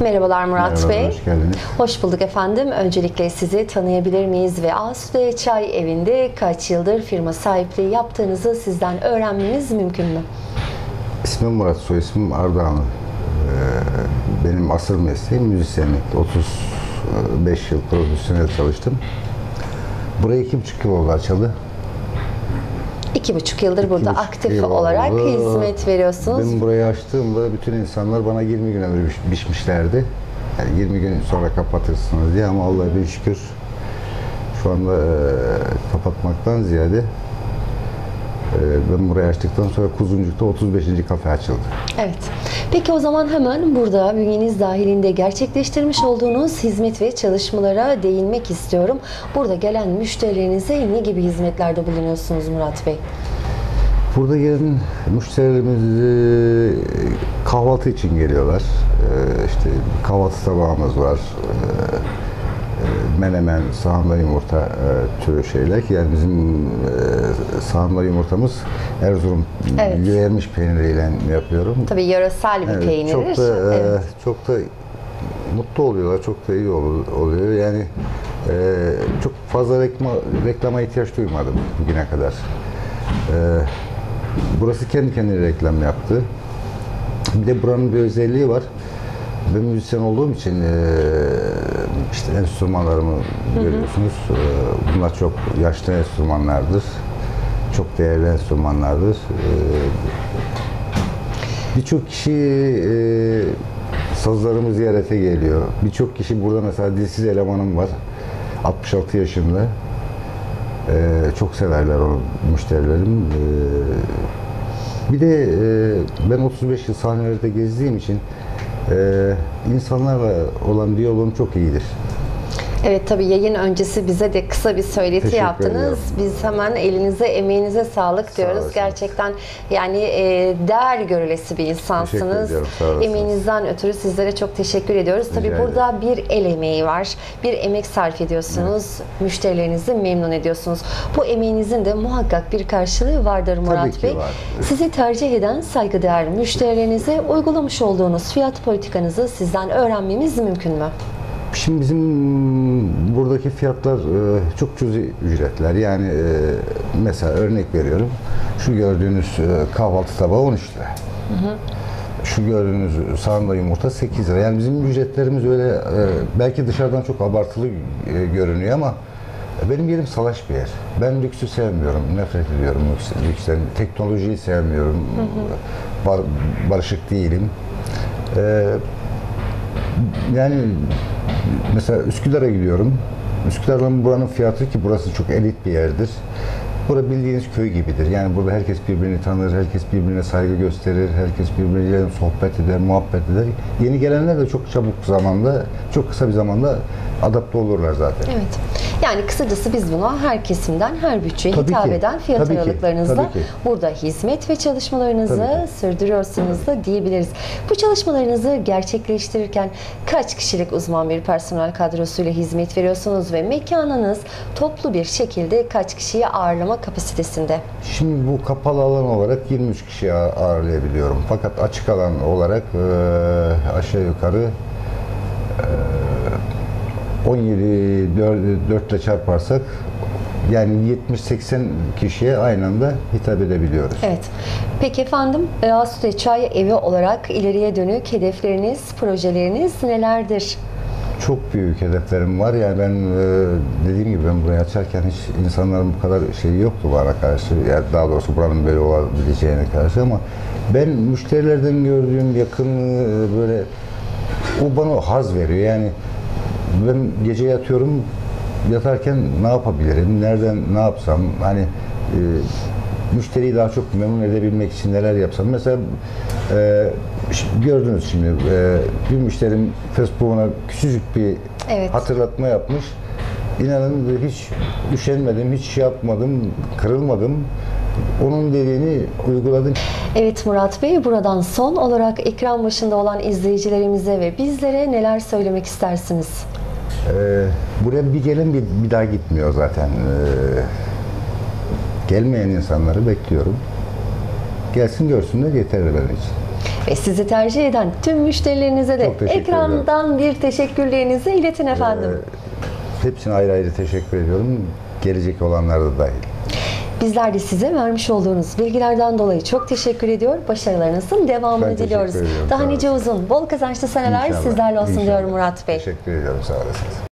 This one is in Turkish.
Merhabalar Murat Merhaba, Bey. hoş geldiniz. Hoş bulduk efendim. Öncelikle sizi tanıyabilir miyiz ve Asude Çay Evi'nde kaç yıldır firma sahipliği yaptığınızı sizden öğrenmemiz mümkün mü? İsmim Murat, soy ismim Ardahanlı. Ee, benim asıl mesleğim müzisyenlik. 35 yıl profesyonel çalıştım. Burayı iki buçuk yıl oldu açıldı. İki buçuk yıldır burada buçuk aktif yıl olarak oldu. hizmet veriyorsunuz. Ben burayı açtığımda bütün insanlar bana 20 gün biç- biçmişlerdi. Yani 20 gün sonra kapatırsınız diye ama Allah'a bir şükür şu anda e, kapatmaktan ziyade ben burayı açtıktan sonra Kuzuncuk'ta 35. kafe açıldı. Evet. Peki o zaman hemen burada bünyeniz dahilinde gerçekleştirmiş olduğunuz hizmet ve çalışmalara değinmek istiyorum. Burada gelen müşterilerinize ne gibi hizmetlerde bulunuyorsunuz Murat Bey? Burada gelen müşterilerimiz e, kahvaltı için geliyorlar. E, İşte kahvaltı tabağımız var. E, Menemen, sahanda yumurta e, türü şeyler ki yani bizim e, sahanda yumurtamız Erzurum Evet. yeğermiş peyniriyle yapıyorum. Tabii yöresel bir Evet, peynir. Çok da e, Evet. çok da mutlu oluyorlar, çok da iyi ol- oluyor. Yani e, çok fazla rekma, reklama ihtiyaç duymadım bugüne kadar. E, burası kendi kendine reklam yaptı. Bir de buranın bir özelliği var. Ben müzisyen olduğum için işte enstrümanlarımı görüyorsunuz. Bunlar çok yaşlı enstrümanlardır. Çok değerli enstrümanlardır. E, Birçok kişi e, sazlarımı ziyarete geliyor. Birçok kişi burada mesela dilsiz elemanım var. 66 yaşında. Çok severler onu müşterilerim. Bir de ben 35 yıl sahnelerde gezdiğim için insanlarla olan diyalogum çok iyidir. Evet tabii yayın öncesi bize de kısa bir söyleti Teşekkür yaptınız. ediyorum. Biz hemen elinize, emeğinize sağlık diyoruz. olasınız. Gerçekten yani e, değer görülesi bir insansınız. sağ. Emeğinizden ötürü sizlere çok teşekkür ediyoruz. Tabii Rica burada bir el emeği var. Bir emek sarf ediyorsunuz. Müşterilerinizi memnun ediyorsunuz. Bu emeğinizin de muhakkak bir karşılığı vardır Murat ki Bey. var. Sizi tercih eden saygıdeğer müşterilerinize uygulamış olduğunuz fiyat politikanızı sizden öğrenmemiz mümkün mü? Şimdi bizim buradaki fiyatlar e, çok cüzi ücretler. Yani e, mesela örnek veriyorum. Şu gördüğünüz e, kahvaltı tabağı 13 lira. Şu gördüğünüz sahanda yumurta 8 lira. Yani bizim ücretlerimiz öyle e, belki dışarıdan çok abartılı e, görünüyor ama benim yerim salaş bir yer. Ben lüksü sevmiyorum. Nefret ediyorum lüks- lüksten. Teknolojiyi sevmiyorum. Bar- barışık değilim. E, yani mesela Üsküdar'a gidiyorum. Üsküdar'ın buranın fiyatı ki burası çok elit bir yerdir. Burada bildiğiniz köy gibidir. Yani burada herkes birbirini tanır, herkes birbirine saygı gösterir, herkes birbiriyle sohbet eder, muhabbet eder. Yeni gelenler de çok çabuk zamanda, çok kısa bir zamanda adapte olurlar zaten. Evet. Yani kısacası biz buna her kesimden, her bütçeye Tabii hitap ki, eden fiyat tabii ki, aralıklarınızla tabii ki. burada hizmet ve çalışmalarınızı sürdürüyorsunuz da diyebiliriz. Bu çalışmalarınızı gerçekleştirirken kaç kişilik uzman bir personel kadrosuyla hizmet veriyorsunuz ve mekanınız toplu bir şekilde kaç kişiyi ağırlama kapasitesinde? Şimdi bu kapalı alan olarak 23 kişi ağ- ağırlayabiliyorum. Fakat açık alan olarak e, aşağı yukarı e, 17 4, ile çarparsak yani 70-80 kişiye aynı anda hitap edebiliyoruz. Evet. Peki efendim, e, Asude Çay Evi olarak ileriye dönük hedefleriniz, projeleriniz nelerdir? Çok büyük hedeflerim var. Yani ben e, dediğim gibi ben burayı açarken hiç insanların bu kadar şeyi yoktu bana karşı. Yani daha doğrusu buranın böyle olabileceğine karşı ama ben müşterilerden gördüğüm yakınlığı e, böyle o bana haz veriyor. Yani ben gece yatıyorum yatarken ne yapabilirim? Nereden ne yapsam? Hani e, müşteriyi daha çok memnun edebilmek için neler yapsam? Mesela gördünüz şimdi e, bir müşterim Facebook'una küçücük bir Evet. hatırlatma yapmış. İnanın hiç üşenmedim, hiç şey yapmadım, kırılmadım. Onun dediğini uyguladım. Evet Murat Bey, buradan son olarak ekran başında olan izleyicilerimize ve bizlere neler söylemek istersiniz? Ee, buraya bir gelen bir, bir daha gitmiyor zaten. Ee, gelmeyen insanları bekliyorum. Gelsin görsünler yeterli benim için. Ve sizi tercih eden tüm müşterilerinize de Çok teşekkür ekrandan bir teşekkürlerinizi iletin efendim. Hepsine ayrı ayrı teşekkür ediyorum. Gelecek olanlar da dahil. Bizler de size vermiş olduğunuz bilgilerden dolayı çok teşekkür ediyor. Başarılarınızın devamını Ben teşekkür diliyoruz. ediyorum, Daha sağ nice uzun, bol kazançlı seneler İnşallah, sizlerle olsun inşallah. diyorum Murat Bey. Teşekkür ediyorum. Sağ olasınız.